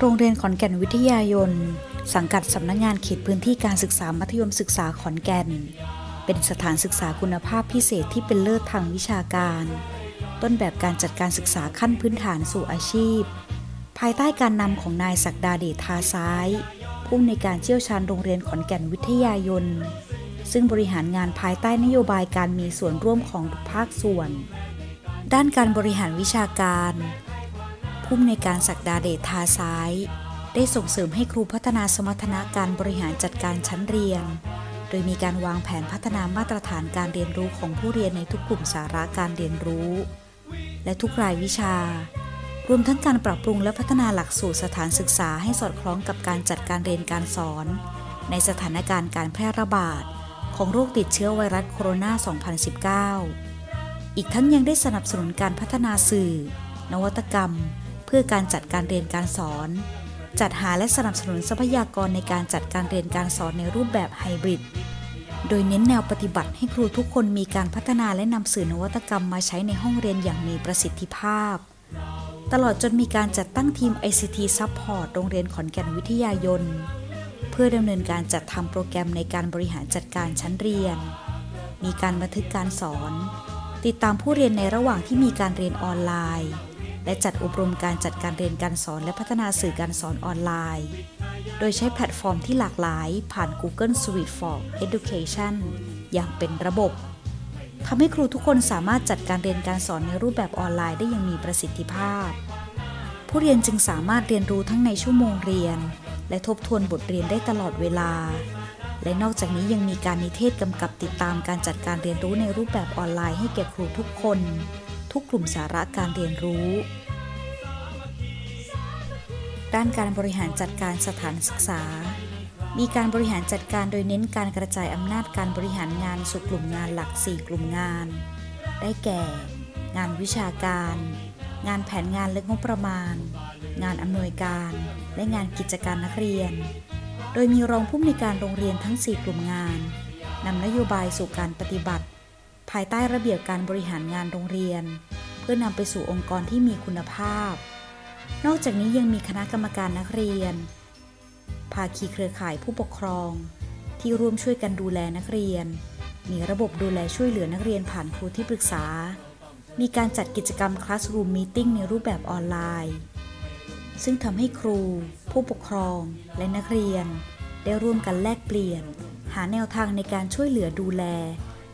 โรงเรียนขอนแก่นวิทยายน สังกัดสำนักงงานเขตพื้นที่การศึกษามัธยมศึกษาขอนแก่น เป็นสถานศึกษาคุณภาพพิเศษที่เป็นเลิศทางวิชาการ ต้นแบบการจัดการศึกษาขั้นพื้นฐานสู่อาชีพ ภายใต้การนำของนายศักดาเดชทาซ้าย ผู้อำนการเชี่ยวชาญโรงเรียนขอนแก่นวิทยายน ซึ่งบริหารงานภายใต้นโยบายการมีส่วนร่วมของทุกภาคส่วน ด้านการบริหารวิชาการ ผู้อำนการศักดาเดชทาซ้าย ได้ส่งเสริมให้ครูพัฒนาสมรรถนะการบริหารจัดการชั้นเรียน โดยมีการวางแผนพัฒนามาตรฐานการเรียนรู้ของผู้เรียนในทุกกลุ่มสาระการเรียนรู้ และทุกรายวิชา รวมทั้งการปรับปรุงและพัฒนาหลักสูตรสถานศึกษาให้สอดคล้องกับการจัดการเรียนการสอน ในสถานการณ์การแพร่ระบาดของโรคติดเชื้อไวรัสโคโรนา 2019 อีกทั้งยังได้สนับสนุนการพัฒนาสื่อ นวัตกรรม เพื่อการจัดการเรียนการสอน จัดหาและสนับสนุนทรัพยากรในการจัดการเรียนการสอนในรูปแบบไฮบริด โดยเน้นแนวปฏิบัติให้ครูทุกคนมีการพัฒนาและนำสื่อนวัตกรรมมาใช้ในห้องเรียนอย่างมีประสิทธิภาพ ตลอดจนมีการจัดตั้งทีม ICT Support โรงเรียนขอนแก่นวิทยายน เพื่อดำเนินการจัดทำโปรแกรมในการบริหารจัดการชั้นเรียน มีการบันทึกการสอน ติดตามผู้เรียนในระหว่างที่มีการเรียนออนไลน์ และจัดอบรมการจัดการเรียนการสอนและพัฒนาสื่อการสอนออนไลน์ โดยใช้แพลตฟอร์มที่หลากหลายผ่าน Google Suite for Education อย่างเป็นระบบทำให้ครูทุกคนสามารถจัดการเรียนการสอนในรูปแบบออนไลน์ได้อย่างมีประสิทธิภาพ ผู้เรียนจึงสามารถเรียนรู้ทั้งในชั่วโมงเรียน และทบทวนบทเรียนได้ตลอดเวลา และนอกจากนี้ยังมีการนิเทศกำกับติดตามการจัดการเรียนรู้ในรูปแบบออนไลน์ให้แก่ครูทุกคน ทุกกลุ่มสาระการเรียนรู้ ด้านการบริหารจัดการสถานศึกษา มีการบริหารจัดการโดยเน้นการกระจายอำนาจการบริหารงานสู่กลุ่มงานหลัก 4 กลุ่มงาน ได้แก่ งานวิชาการ งานแผนงานและงบประมาณ งานอำนวยการ และงานกิจการนักเรียน โดยมีรองผู้อำนวยการโรงเรียนทั้ง 4 กลุ่มงานนำนโยบายสู่การปฏิบัติ ภายใต้ระเบียบการบริหารงานโรงเรียน เพื่อนำไปสู่องค์กรที่มีคุณภาพ นอกจากนี้ยังมีคณะกรรมการนักเรียน ภาคีเครือข่ายผู้ปกครอง ที่ร่วมช่วยกันดูแลนักเรียน มีระบบดูแลช่วยเหลือนักเรียนผ่านครูที่ปรึกษา มีการจัดกิจกรรม Classroom Meeting ในรูปแบบออนไลน์ ซึ่งทำให้ครู ผู้ปกครอง และนักเรียน ได้ร่วมกันแลกเปลี่ยน หาแนวทางในการช่วยเหลือดูแล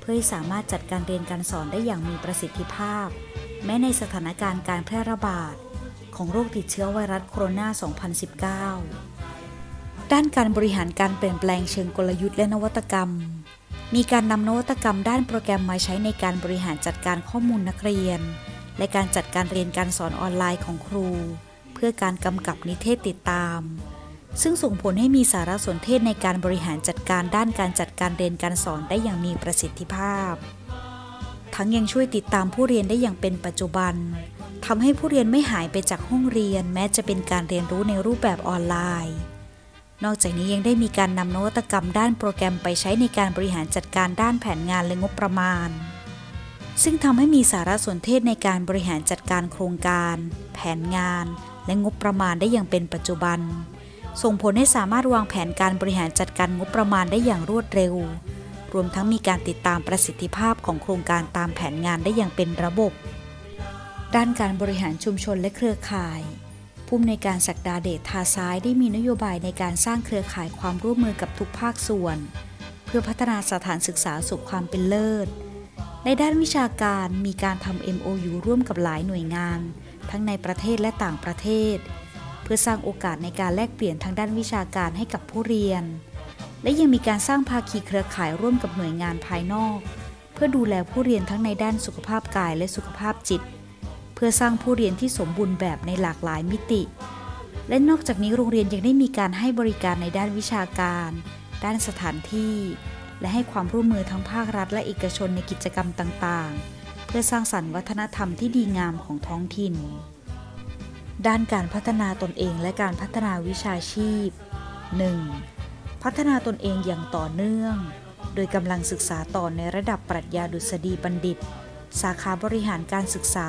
เพื่อให้สามารถจัดการเรียนการสอนได้อย่างมีประสิทธิภาพ แม้ในสถานการณ์การแพร่ระบาด ของโรคติดเชื้อไวรัสโคโรนา 2019 ด้านการบริหารการเปลี่ยนแปลงเชิงกลยุทธ์และนวัตกรรม มีการนำนวัตกรรมด้านโปรแกรมมาใช้ในการบริหารจัดการข้อมูลนักเรียน และการจัดการเรียนการสอนออนไลน์ของครู เพื่อการกำกับนิเทศติดตาม ซึ่งส่งผลให้มีสารสนเทศในการบริหารจัดการด้านการจัดการเรียนการสอนได้อย่างมีประสิทธิภาพ ทั้งยังช่วยติดตามผู้เรียนได้อย่างเป็นปัจจุบันทำให้ผู้เรียนไม่หายไปจากห้องเรียน แม้จะเป็นการเรียนรู้ในรูปแบบออนไลน์ นอกจากนี้ยังได้มีการนำนวัตกรรมด้านโปรแกรมไปใช้ในการบริหารจัดการด้านแผนงานและงบประมาณ ซึ่งทำให้มีสารสนเทศในการบริหารจัดการโครงการ แผนงาน และงบประมาณได้อย่างเป็นปัจจุบัน ส่งผลให้สามารถวางแผนการบริหารจัดการงบประมาณได้อย่างรวดเร็ว รวมทั้งมีการติดตามประสิทธิภาพของโครงการตามแผนงานได้อย่างเป็นระบบ ด้านการบริหารชุมชนและเครือข่ายผู้อำนวยการศักดาเดชทาซ้ายได้มีนโยบายในการสร้างเครือข่ายความร่วมมือกับทุกภาคส่วน เพื่อพัฒนาสถานศึกษาสู่ความเป็นเลิศ ในด้านวิชาการมีการทำ MOU ร่วมกับหลายหน่วยงาน ทั้งในประเทศและต่างประเทศ เพื่อสร้างโอกาสในการแลกเปลี่ยนทางด้านวิชาการให้กับผู้เรียน และยังมีการสร้างภาคีเครือข่ายร่วมกับหน่วยงานภายนอก เพื่อดูแลผู้เรียนทั้งในด้านสุขภาพกายและสุขภาพจิต เพื่อสร้างผู้เรียนที่สมบูรณ์แบบในหลากหลายมิติ และนอกจากนี้โรงเรียนยังได้มีการให้บริการในด้านวิชาการ ด้านสถานที่ และให้ความร่วมมือทั้งภาครัฐ และเอกชนในกิจกรรมต่างๆ เพื่อสร้างสรรค์วัฒนธรรมที่ดีงามของท้องถิ่น ด้านการพัฒนาตนเองและการพัฒนาวิชาชีพ 1. พัฒนาตนเองอย่างต่อเนื่อง โดยกำลังศึกษาต่อในระดับปรัชญาดุษฎีบัณฑิต สาขาบริหารการศึกษา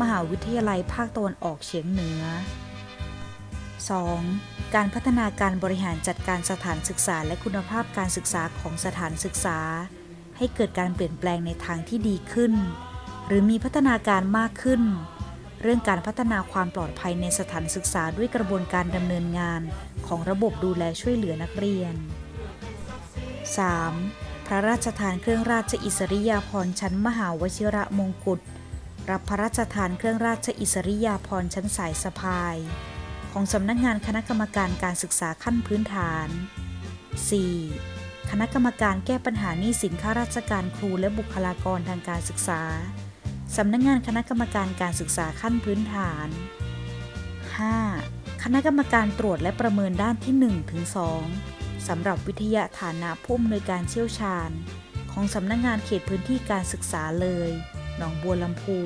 มหาวิทยาลัยภาคตะวันออกเฉียงเหนือ 2. การพัฒนาการบริหารจัดการสถานศึกษาและคุณภาพการศึกษาของสถานศึกษา ให้เกิดการเปลี่ยนแปลงในทางที่ดีขึ้น หรือมีพัฒนาการมากขึ้น เรื่องการพัฒนาความปลอดภัยในสถานศึกษาด้วยกระบวนการดำเนินงานของระบบดูแลช่วยเหลือนักเรียน 3. พระราชทานเครื่องราชอิสริยาภรณ์ชั้นมหาวชิระมงกุฎ รับพระราชทานเครื่องราชอิสริยาภรณ์ชั้นสายสะพาย ของสำนักงานคณะกรรมการการศึกษาขั้นพื้นฐาน 4. คณะกรรมการแก้ปัญหาหนี้สินข้าราชการครูและบุคลากรทางการศึกษา สำนักงานคณะกรรมการการศึกษาขั้นพื้นฐาน 5. คณะกรรมการตรวจและประเมินด้านที่1ถึง2สำหรับวิทยาฐานะผู้อำนวยการเชี่ยวชาญ ของสำนักงานเขตพื้นที่การศึกษาเลย หนองบัวลำพู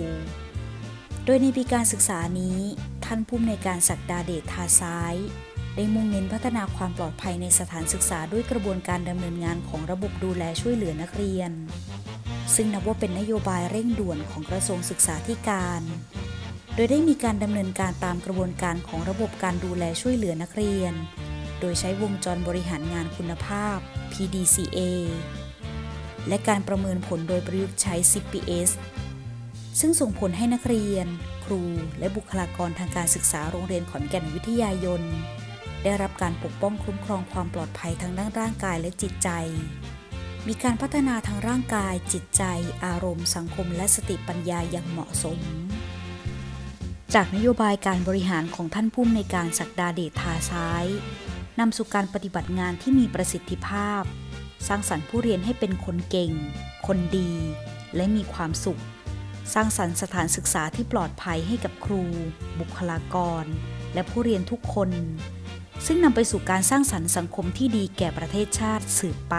โดยในปีการศึกษานี้ ท่านผู้อำนวยการศักดาเดชทาซ้าย ได้มุ่งเน้นพัฒนาความปลอดภัยในสถานศึกษาด้วยกระบวนการดำเนินงานของระบบดูแลช่วยเหลือนักเรียน ซึ่งนับว่าเป็นนโยบายเร่งด่วนของกระทรวงศึกษาธิการ โดยได้มีการดำเนินการตามกระบวนการของระบบการดูแลช่วยเหลือนักเรียน โดยใช้วงจรบริหารงานคุณภาพ PDCA และการประเมินผลโดยประยุกต์ใช้ CPS ซึ่งส่งผลให้นักเรียน ครู และบุคลากรทางการศึกษาโรงเรียนขอนแก่นวิทยายน ได้รับการปกป้องคุ้มครองความปลอดภัยทางด้านร่างกายและจิตใจ มีการพัฒนาทางร่างกายจิตใจ อารมณ์ สังคม และสติปัญญาอย่างเหมาะสม จากนโยบายการบริหารของท่านผู้อำนการศักดาเดชทาซ้ายนำสู่การปฏิบัติงานที่มีประสิทธิภาพ สร้างสรรค์ผู้เรียนให้เป็นคนเก่ง คนดี และมีความสุข สร้างสรรค์สถานศึกษาที่ปลอดภัยให้กับครู บุคลากร และผู้เรียนทุกคน ซึ่งนำไปสู่การสร้างสรรค์สังคมที่ดีแก่ประเทศชาติสืบไป